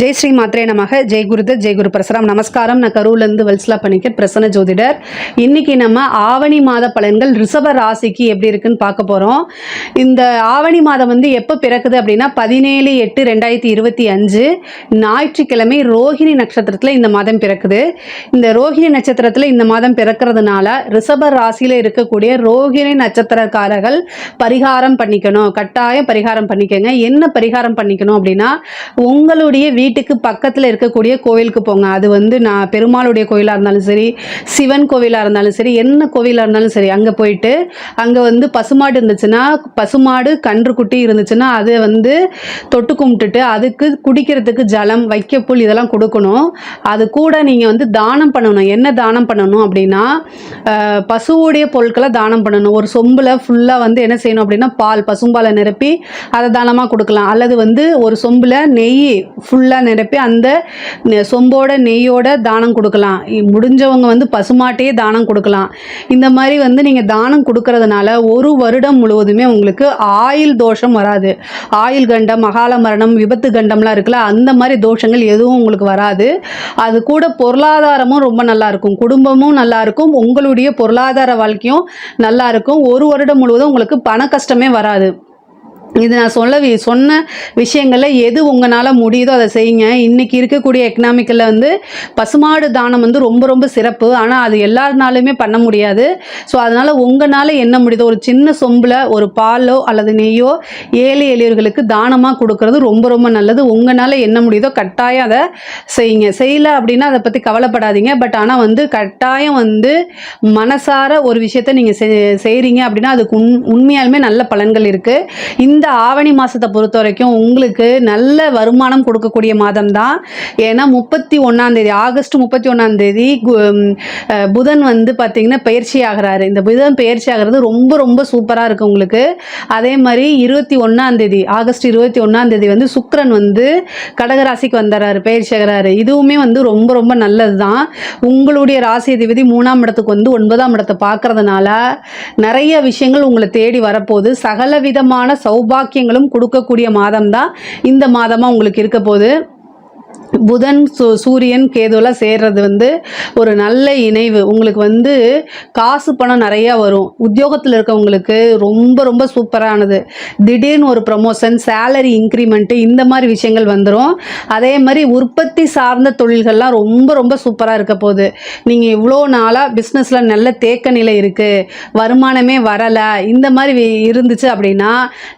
ஜெய் ஸ்ரீ மாத்ரே நமக. ஜெய் குருதத் ஜெய் குரு பரசுராம். நமஸ்காரம். நான் கரூர்லேருந்து வல்சலா பண்ணிக்க பிரசன்ன ஜோதிடர். இன்னைக்கு நம்ம ஆவணி மாத பலன்கள் ரிஷப ராசிக்கு எப்படி இருக்குன்னு பார்க்க போகிறோம் இந்த ஆவணி மாதம் வந்து எப்போ பிறக்குது அப்படின்னா பதினேழு எட்டு ரெண்டாயிரத்தி இருபத்தி அஞ்சு. ஞாயிற்றுக்கிழமை ரோஹிணி நட்சத்திரத்தில் இந்த மாதம் பிறக்குது. இந்த ரோஹிணி நட்சத்திரத்தில் இந்த மாதம் பிறக்கிறதுனால ரிஷப ராசியில் இருக்கக்கூடிய ரோஹிணி நட்சத்திரக்காரர்கள் பரிகாரம் பண்ணிக்கணும். கட்டாயம் பரிகாரம் பண்ணிக்கோங்க. என்ன பரிகாரம் பண்ணிக்கணும் அப்படின்னா உங்களுடைய வீட்டுக்கு பக்கத்தில் இருக்கக்கூடிய கோவிலுக்கு போங்க. அது வந்து நான் பெருமாளுடைய கோயிலாக இருந்தாலும் சரி சிவன் கோவிலாக இருந்தாலும் சரி என்ன கோவிலாக இருந்தாலும் சரி அங்கே போயிட்டு அங்கே வந்து பசுமாடு இருந்துச்சுன்னா பசுமாடு கன்றுக்குட்டி இருந்துச்சுன்னா அதை வந்து தொட்டு கும்பிட்டுட்டு அதுக்கு குடிக்கிறதுக்கு ஜலம் வைக்கப்புல் இதெல்லாம் கொடுக்கணும். அது கூட நீங்கள் வந்து தானம் பண்ணணும். என்ன தானம் பண்ணணும் அப்படின்னா பசுவுடைய பொருட்களை தானம் பண்ணணும். ஒரு சொம்பில் ஃபுல்லாக வந்து என்ன செய்யணும் அப்படின்னா பால் பசும்பாலை நிரப்பி அதை தானமாக கொடுக்கலாம். அல்லது வந்து ஒரு சொம்பில் நெய் ஃபுல்லாக நிரப்பி அந்த நெ- சொம்போட நெய்யோட தானம் கொடுக்கலாம். முடிஞ்சவங்க வந்து பசுமாட்டையே தானம் கொடுக்கலாம். இந்த மாதிரி வந்து நீங்கள் தானம் கொடுக்கறதுனால ஒரு வருடம் முழுவதுமே உங்களுக்கு ஆயில் தோஷம் வராது. ஆயில் கண்டம் மகால மரணம் விபத்து கண்டம்லாம் இருக்குல்ல அந்த மாதிரி தோஷங்கள் எதுவும் உங்களுக்கு வராது. அது கூட பொருளாதாரமும் ரொம்ப நல்லாயிருக்கும் குடும்பமும் நல்லாயிருக்கும் உங்களுடைய பொருளாதார வாழ்க்கையும் நல்லாயிருக்கும் ஒரு வருடம் முழுவதும் உங்களுக்கு பண கஷ்டமே வராது. இது நான் சொல்ல வி- சொன்ன விஷயங்களில் எது உங்களால் முடியுதோ அதை செய்யுங்க. இன்றைக்கி இருக்கக்கூடிய எக்கனாமிக்கில் வந்து பசுமாடு தானம் வந்து ரொம்ப ரொம்ப சிறப்பு. ஆனால் அது எல்லாருனாலுமே பண்ண முடியாது. ஸோ அதனால் உங்களால் என்ன முடியுதோ ஒரு சின்ன சொம்பில் ஒரு பாலோ அல்லது நெய்யோ ஏழை எளியவர்களுக்கு தானமாக கொடுக்கறது ரொம்ப ரொம்ப நல்லது. உங்களால் என்ன முடியுதோ கட்டாயம் அதை செய்யுங்க. செய்யல அப்படின்னா அதை பற்றி கவலைப்படாதீங்க. பட் ஆனால் வந்து கட்டாயம் வந்து மனசார ஒரு விஷயத்த நீங்கள் செய்கிறீங்க அப்படின்னா அதுக்கு உண் உண்மையாலுமே நல்ல பலன்கள் இருக்குது இந்த ஆவணி மாதத்தை பொறுத்த வரைக்கும் உங்களுக்கு நல்ல வருமானம் கொடுக்கக்கூடிய மாதம் தான் ஏன்னா முப்பத்தி ஒன்றாந்தேதி ஆகஸ்ட் முப்பத்தி ஒன்றாந்தேதி புதன் வந்து பார்த்திங்கன்னா பயிற்சி ஆகிறாரு. இந்த புதன் பயிற்சி ஆகிறது ரொம்ப ரொம்ப சூப்பராக இருக்குது உங்களுக்கு. அதே மாதிரி இருபத்தி ஒன்றாந்தேதி ஆகஸ்ட் இருபத்தி ஒன்றாந்தேதி வந்து சுக்கரன் வந்து கடகராசிக்கு வந்துடுறாரு பயிற்சி ஆகிறாரு. இதுவுமே வந்து ரொம்ப ரொம்ப நல்லது தான் உங்களுடைய ராசி அதிபதி மூணாம் இடத்துக்கு வந்து ஒன்பதாம் இடத்தை பார்க்கறதுனால நிறைய விஷயங்கள் உங்களை தேடி வரப்போகுது. சகல விதமான சௌபாக்கியங்களும் கொடுக்கக்கூடிய மாதம் தான் இந்த மாதமாக உங்களுக்கு இருக்க போகுது. புதன் சூ சூரியன் கேதுவெல்லாம் சேர்றது வந்து ஒரு நல்ல இணைவு. உங்களுக்கு வந்து காசு பணம் நிறையா வரும். உத்தியோகத்தில் இருக்கவங்களுக்கு ரொம்ப ரொம்ப சூப்பரானது. திடீர்னு ஒரு ப்ரமோஷன் சேலரி இன்க்ரிமெண்ட்டு இந்த மாதிரி விஷயங்கள் வந்துடும் அதே மாதிரி உற்பத்தி சார்ந்த தொழில்கள்லாம் ரொம்ப ரொம்ப சூப்பராக இருக்க போகுது. நீங்கள் இவ்வளோ நாளாக பிஸ்னஸில் நல்ல தேக்க நிலை இருக்குது வருமானமே வரலை. இந்த மாதிரி இருந்துச்சு அப்படின்னா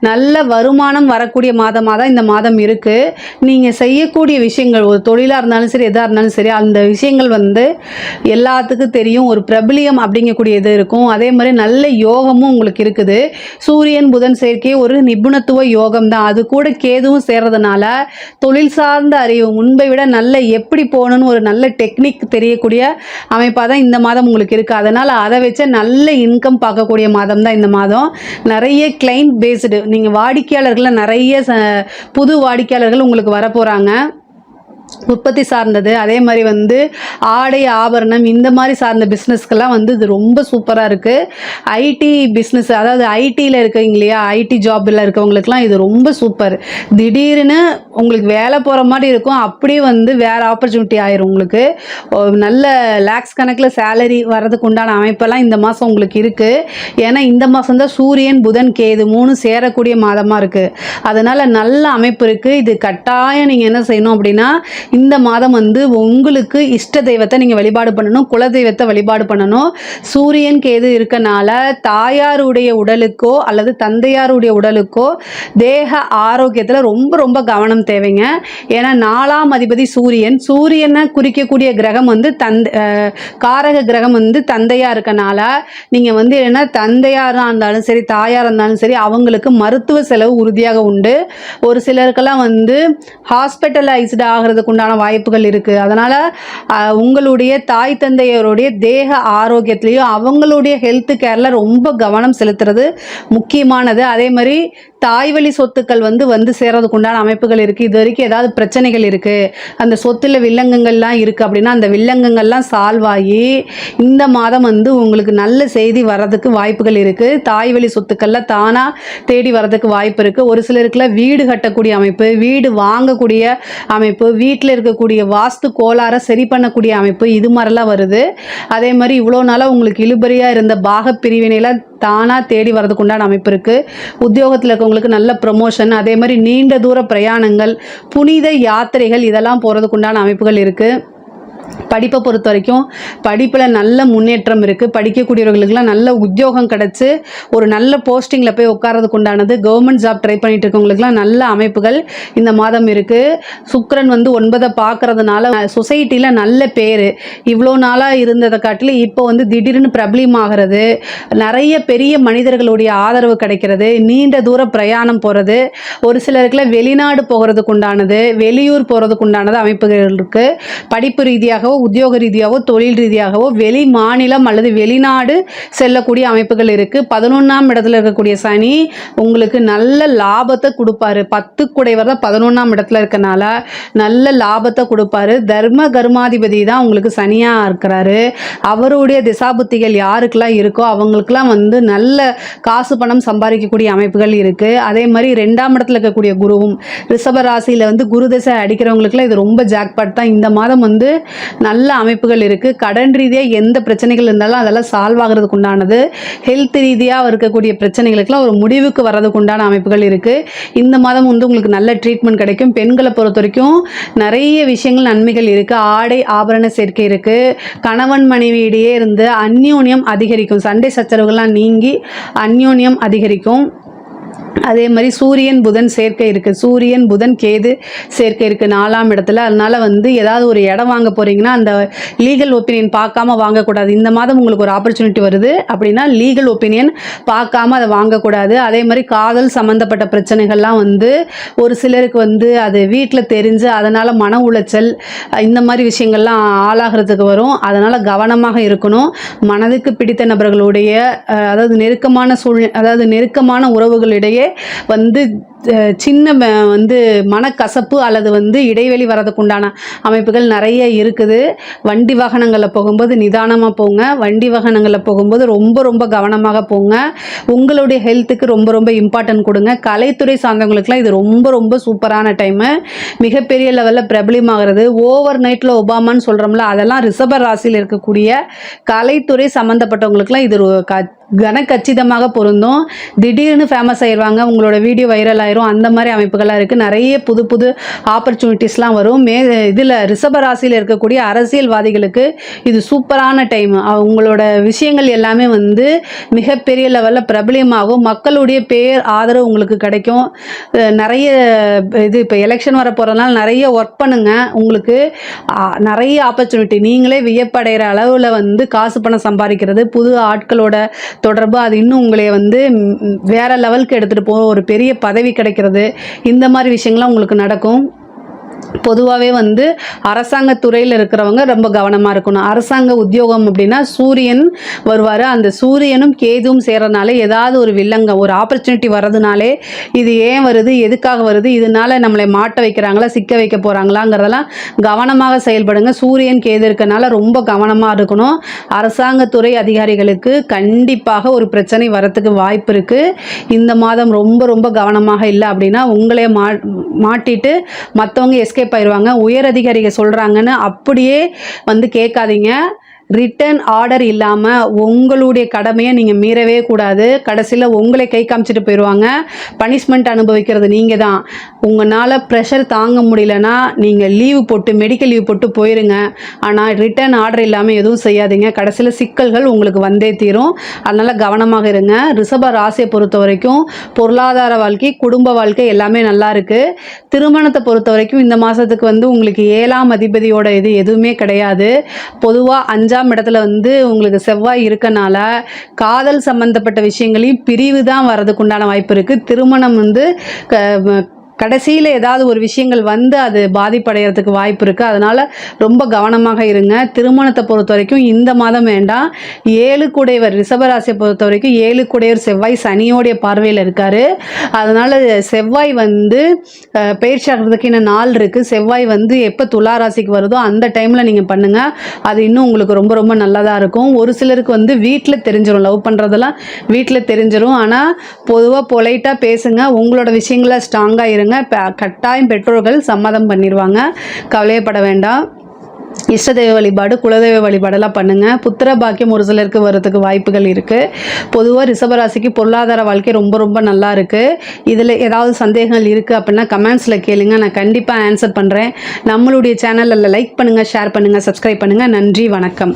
நல்ல வருமானம் வரக்கூடிய மாதமாக தான் இந்த மாதம் இருக்குது நீங்கள் செய்யக்கூடிய விஷயங்கள் ஒரு தொழிலாக இருந்தாலும் சரி எதாக இருந்தாலும் சரி அந்த விஷயங்கள் வந்து எல்லாத்துக்கும் தெரியும். ஒரு பிரபலியம் அப்படிங்கக்கூடிய இது இருக்கும். அதே மாதிரி நல்ல யோகமும் உங்களுக்கு இருக்குது. சூரியன் புதன் சேர்க்கை ஒரு நிபுணத்துவ யோகம் தான் அது கூட கேதுவும் சேர்றதுனால தொழில் சார்ந்த அறிவு முன்பை விட நல்ல எப்படி போகணும்னு ஒரு நல்ல டெக்னிக் தெரியக்கூடிய அமைப்பாக தான் இந்த மாதம் உங்களுக்கு இருக்குது அதனால் அதை வச்சு நல்ல இன்கம் பார்க்கக்கூடிய மாதம் தான் இந்த மாதம். நிறைய கிளைண்ட் பேஸ்டு நீங்கள் வாடிக்கையாளர்களில் நிறைய ச- புது வாடிக்கையாளர்கள் உங்களுக்கு வரப்போகிறாங்க உற்பத்தி சார்ந்தது. அதே மாதிரி வந்து ஆடை ஆபரணம் இந்த மாதிரி சார்ந்த பிஸ்னஸ்க்கெல்லாம் வந்து இது ரொம்ப சூப்பராக இருக்குது ஐடி பிஸ்னஸ் அதாவது ஐடியில் இருக்கீங்க இல்லையா? ஐடி ஜாபில் இருக்கவங்களுக்குலாம் இது ரொம்ப சூப்பர். திடீர்னு உங்களுக்கு வேலை போகிற மாதிரி இருக்கும். அப்படியே வந்து வேறு ஆப்பர்ச்சுனிட்டி ஆயிரும் உங்களுக்கு. நல்ல லேக்ஸ் கணக்கில் சேலரி வர்றதுக்கு உண்டான அமைப்பெல்லாம் இந்த மாதம் உங்களுக்கு இருக்குது ஏன்னா இந்த மாதம் தான் சூரியன் புதன் கேது மூணு சேரக்கூடிய மாதமாக இருக்குது அதனால் நல்ல அமைப்பு இருக்குது இது கட்டாயம் நீங்கள் என்ன செய்யணும் அப்படின்னா இந்த மாதம் வந்து உங்களுக்கு இஷ்ட தெய்வத்தை நீங்கள் வழிபாடு பண்ணணும் குல தெய்வத்தை வழிபாடு பண்ணணும். சூரியன் கேது இருக்கனால தாயாருடைய உடலுக்கோ அல்லது தந்தையாருடைய உடலுக்கோ தேக ஆரோக்கியத்தில் ரொம்ப ரொம்ப கவனம் தேவைங்க. ஏன்னா நாலாம் அதிபதி சூரியன் சூரியனை குறிக்கக்கூடிய கிரகம் வந்து தந்தை காரக கிரகம் வந்து தந்தையாக இருக்கனால நீங்கள் வந்து என்ன தந்தையாராக இருந்தாலும் சரி தாயாராக இருந்தாலும் சரி அவங்களுக்கு மருத்துவ செலவு உறுதியாக உண்டு. ஒரு சிலருக்கெல்லாம் வந்து ஹாஸ்பிட்டலைஸ்டு ஆகிறது உண்டான வாய்ப்புகள் இருக்குது அதனால் உங்களுடைய தாய் தந்தையருடைய தேக ஆரோக்கியத்துலேயும் அவங்களுடைய ஹெல்த் கேரில் ரொம்ப கவனம் செலுத்துறது முக்கியமானது. அதே மாதிரி தாய்வழி சொத்துக்கள் வந்து வந்து சேர்றதுக்கு உண்டான அமைப்புகள் இருக்குது இது வரைக்கும் ஏதாவது பிரச்சனைகள் இருக்குது அந்த சொத்துல வில்லங்கங்கள்லாம் இருக்குது அப்படின்னா அந்த வில்லங்கங்கள்லாம் சால்வ் ஆகி இந்த மாதம் வந்து உங்களுக்கு நல்ல செய்தி வர்றதுக்கு வாய்ப்புகள் இருக்குது தாய்வழி சொத்துக்களில் தானாக தேடி வர்றதுக்கு வாய்ப்பு இருக்குது ஒரு சிலருக்குலாம் வீடு கட்டக்கூடிய அமைப்பு வீடு வாங்கக்கூடிய அமைப்பு வீ வீட்டில் இருக்கக்கூடிய வாஸ்து கோளாறை சரி பண்ணக்கூடிய அமைப்பு இது மாதிரிலாம் வருது. அதே மாதிரி இவ்வளோ நாளாக உங்களுக்கு இழுபறியாக இருந்த பாக பிரிவினையில் தானாக தேடி வரதுக்கு உண்டான அமைப்பு இருக்குது உத்தியோகத்தில் இருக்கவங்களுக்கு நல்ல ப்ரமோஷன் அதே மாதிரி நீண்ட தூர பிரயாணங்கள் புனித யாத்திரைகள் இதெல்லாம் போகிறதுக்கு உண்டான அமைப்புகள் இருக்குது படிப்பை பொறுத்த வரைக்கும் படிப்பில் நல்ல முன்னேற்றம் இருக்குது படிக்கக்கூடியவர்களுக்கெல்லாம் நல்ல உத்தியோகம் கிடச்சி ஒரு நல்ல போஸ்டிங்கில் போய் உட்காரதுக்கு உண்டானது கவர்மெண்ட் ஜாப் ட்ரை பண்ணிட்டு இருக்கவங்களுக்குலாம் நல்ல அமைப்புகள் இந்த மாதம் இருக்குது சுக்கரன் வந்து ஒன்பதை பார்க்கறதுனால சொசைட்டியில் நல்ல பேர். இவ்வளோ நாளாக இருந்ததை காட்டிலும் இப்போ வந்து திடீர்னு பிரபலியமாகிறது நிறைய பெரிய மனிதர்களுடைய ஆதரவு கிடைக்கிறது நீண்ட தூர பிரயாணம் போகிறது ஒரு சிலருக்குலாம் வெளிநாடு போகிறதுக்கு உண்டானது வெளியூர் போகிறதுக்கு உண்டானது அமைப்புகள் இருக்குது படிப்பு ரீதியாகவும் உத்தியோக ரீதியாகவோ தொழில் ரீதியாகவோ வெளி மாநிலம் அல்லது வெளிநாடு செல்லக்கூடிய அமைப்புகள் இருக்குது பதினொன்றாம் இடத்துல இருக்கக்கூடிய சனி உங்களுக்கு நல்ல லாபத்தை கொடுப்பாரு. பத்து குடைவர் தான் பதினொன்றாம் இடத்துல இருக்கனால நல்ல லாபத்தை கொடுப்பாரு. தர்ம கர்மாதிபதி தான் உங்களுக்கு சனியாக இருக்கிறாரு. அவருடைய திசாபுத்திகள் யாருக்கெல்லாம் இருக்கோ அவங்களுக்கெல்லாம் வந்து நல்ல காசு பணம் சம்பாதிக்கக்கூடிய அமைப்புகள் இருக்குது அதே மாதிரி ரெண்டாம் இடத்துல இருக்கக்கூடிய குருவும் ரிஷப ராசியில் வந்து குரு திசை அடிக்கிறவங்களுக்குலாம் இது ரொம்ப ஜாக்பாட் தான். இந்த மாதம் வந்து நல்ல அமைப்புகள் இருக்குது கடன் ரீதியாக எந்த பிரச்சனைகள் இருந்தாலும் அதெல்லாம் சால்வ் ஆகிறதுக்கு உண்டானது. ஹெல்த் ரீதியாக இருக்கக்கூடிய பிரச்சனைகளுக்கெல்லாம் ஒரு முடிவுக்கு வர்றதுக்கு உண்டான அமைப்புகள் இருக்குது இந்த மாதம் வந்து உங்களுக்கு நல்ல ட்ரீட்மெண்ட் கிடைக்கும். பெண்களை பொறுத்த வரைக்கும் நிறைய விஷயங்கள் நன்மைகள் இருக்குது ஆடை ஆபரண சேர்க்கை இருக்குது கணவன் மனைவியிடையே இருந்து அந்யோன்யம் அதிகரிக்கும். சண்டை சச்சரவுகள்லாம் நீங்கி அந்யோன்யம் அதிகரிக்கும். அதே மாதிரி சூரியன் புதன் சேர்க்கை இருக்குது சூரியன் புதன் கேது சேர்க்கை இருக்குது நாலாம் இடத்துல. அதனால வந்து ஏதாவது ஒரு இடம் வாங்க போகிறீங்கன்னா அந்த லீகல் ஒப்பீனியன் பார்க்காம வாங்கக்கூடாது. இந்த மாதம் உங்களுக்கு ஒரு ஆப்பர்ச்சுனிட்டி வருது அப்படின்னா லீகல் ஒப்பீனியன் பார்க்காம அதை வாங்கக்கூடாது. அதே மாதிரி காதல் சம்மந்தப்பட்ட பிரச்சனைகள்லாம் வந்து ஒரு சிலருக்கு வந்து அது வீட்டில் தெரிஞ்சு அதனால் மன உளைச்சல் இந்த மாதிரி விஷயங்கள்லாம் ஆளாகிறதுக்கு வரும். அதனால் கவனமாக இருக்கணும். மனதுக்கு பிடித்த நபர்களுடைய அதாவது நெருக்கமான சூழ் அதாவது நெருக்கமான உறவுகளிடையே வந்து சின்ன ம- வந்து மனக்கசப்பு அல்லது வந்து இடைவெளி வரதுக்குண்டான அமைப்புகள் நிறைய இருக்குது. வண்டி வாகனங்களில் போகும்போது நிதானமாக போங்க. வண்டி வாகனங்களில் போகும்போது ரொம்ப ரொம்ப கவனமாக போங்க. உங்களுடைய ஹெல்த்துக்கு ரொம்ப ரொம்ப இம்பார்ட்டன்ட் கொடுங்க. கலைத்துறை சார்ந்தவங்களுக்குலாம் இது ரொம்ப ரொம்ப சூப்பரான டைமு. மிகப்பெரிய லெவலில் பிரபலியமாகிறது ஓவர் நைட்டில் ஒபாமான்னு சொல்கிறோம்ல அதெல்லாம் ரிஷப ராசியில் இருக்கக்கூடிய கலைத்துறை சம்மந்தப்பட்டவங்களுக்குலாம் இது ஒரு க கனக்கச்சிதமாக பொருந்தும். திடீர்னு ஃபேமஸ் ஆயிடுவாங்க உங்களோட வீடியோ வைரல் ஆயிரும். அந்த மாதிரி அமைப்புகள்லாம் இருக்குது நிறைய புது புது ஆப்பர்ச்சுனிட்டிஸ்லாம் வரும். மே இதில் ரிஷப ராசியில் இருக்கக்கூடிய அரசியல்வாதிகளுக்கு இது சூப்பரான டைம் அவங்களோட விஷயங்கள் எல்லாமே வந்து மிகப்பெரிய லெவலில் பிரபலியமாகும். மக்களுடைய பேர் ஆதரவு உங்களுக்கு கிடைக்கும். நிறைய இது இப்போ எலெக்ஷன் வர போகிறதுனால நிறைய ஒர்க் பண்ணுங்க. உங்களுக்கு நிறைய ஆப்பர்ச்சுனிட்டி நீங்களே வியப்படைகிற அளவில் வந்து காசு பணம் சம்பாதிக்கிறது புது ஆட்களோட தொடர்பு அது இன்னும் உங்களை வந்து வேற லெவலுக்கு எடுத்துகிட்டு போக ஒரு பெரிய பதவி கிடைக்கிறது. இந்த மாதிரி விஷயங்கள்லாம் உங்களுக்கு நடக்கும். பொதுவாகவே வந்து அரசாங்க துறையில் இருக்கிறவங்க ரொம்ப கவனமாக இருக்கணும். அரசாங்க உத்தியோகம் அப்படின்னா சூரியன் வருவார். அந்த சூரியனும் கேதுவும் சேர்றதுனால ஏதாவது ஒரு வில்லங்க ஒரு ஆப்பர்ச்சுனிட்டி வர்றதுனாலே இது ஏன் வருது எதுக்காக வருது இதனால நம்மளை மாட்ட வைக்கிறாங்களா சிக்க வைக்க போகிறாங்களாங்கிறதெல்லாம் கவனமாக செயல்படுங்க. சூரியன் கேது இருக்கனால ரொம்ப கவனமாக இருக்கணும். அரசாங்கத்துறை அதிகாரிகளுக்கு கண்டிப்பாக ஒரு பிரச்சனை வரத்துக்கு வாய்ப்பு இருக்குது இந்த மாதம் ரொம்ப ரொம்ப கவனமாக இல்லை அப்படின்னா உங்களே மா மாட்டிட்டு மற்றவங்க எஸ்கேப் ஆயிடுவாங்க உயர் அதிகாரிகள் சொல்கிறாங்கன்னு அப்படியே வந்து கேட்காதீங்க. ரிட்டர்ன் ஆர்டர் இல்லாமல் உங்களுடைய கடமையை நீங்கள் மீறவே கூடாது. கடைசியில் உங்களை கை காமிச்சிட்டு போயிடுவாங்க பனிஷ்மெண்ட் அனுபவிக்கிறது நீங்கள் தான் உங்களால் ப்ரெஷர் தாங்க முடியலன்னா நீங்கள் லீவு போட்டு மெடிக்கல் லீவ் போட்டு போயிருங்க. ஆனால் ரிட்டர்ன் ஆர்டர் இல்லாமல் எதுவும் செய்யாதீங்க. கடைசியில் சிக்கல்கள் உங்களுக்கு வந்தே தீரும். அதனால் கவனமாக இருங்க. ரிஷப ராசியை பொறுத்த வரைக்கும் பொருளாதார வாழ்க்கை குடும்ப வாழ்க்கை எல்லாமே நல்லா இருக்குது திருமணத்தை பொறுத்த வரைக்கும் இந்த மாதத்துக்கு வந்து உங்களுக்கு ஏழாம் அதிபதியோட இது எதுவுமே கிடையாது. பொதுவாக அஞ்சாம் இடத்துல வந்து உங்களுக்கு செவ்வாய் இருக்கனால காதல் சம்பந்தப்பட்ட விஷயங்களையும் பிரிவு தான் வர்றதுக்கு உண்டான வாய்ப்பு இருக்குது திருமணம் வந்து க- கடைசியில் ஏதாவது ஒரு விஷயங்கள் வந்து அது பாதிப்படைகிறதுக்கு வாய்ப்பு இருக்குது அதனால் ரொம்ப கவனமாக இருங்க. திருமணத்தை பொறுத்த வரைக்கும் இந்த மாதம் வேண்டாம். ஏழு குடையவர் ரிஷபராசியை பொறுத்த வரைக்கும் ஏழு குடையவர் செவ்வாய் சனியோடைய பார்வையில் இருக்கார். அதனால் செவ்வாய் வந்து அஹ், பயிற்சி ஆகிறதுக்கு இன்னும் நாள் இருக்குது செவ்வாய் வந்து எப்போ துலா ராசிக்கு வருதோ அந்த டைமில் நீங்கள் பண்ணுங்கள் அது இன்னும் உங்களுக்கு ரொம்ப ரொம்ப நல்லதாக இருக்கும். ஒரு சிலருக்கு வந்து வீட்டில் தெரிஞ்சிடும் லவ் பண்ணுறதெல்லாம் வீட்டில் தெரிஞ்சிடும் ஆனால் பொதுவாக பொலைட்டாக பேசுங்க. உங்களோட விஷயங்களை ஸ்ட்ராங்காக இருங்க. ப- கட்டாயம் பெற்றோர்கள் சம்மதம் பண்ணிடுவாங்க கவலையப்பட வேண்டாம். இஷ்டதெய்வ வழிபாடு குலதெய்வ வழிபாடெல்லாம் பண்ணுங்கள் புத்திர பாக்கியம் ஒரு சிலருக்கு வரதுக்கு வாய்ப்புகள் இருக்குது பொதுவாக ரிஷபராசிக்கு பொருளாதார வாழ்க்கை ரொம்ப ரொம்ப நல்லா இருக்குது இதில் ஏதாவது சந்தேகங்கள் இருக்குது அப்படின்னா கமெண்ட்ஸில் கேளுங்க. நான் கண்டிப்பாக ஆன்சர் பண்ணுறேன் நம்மளுடைய சேனலில் லைக் பண்ணுங்கள் ஷேர் பண்ணுங்கள் சப்ஸ்கிரைப் பண்ணுங்கள் நன்றி வணக்கம்.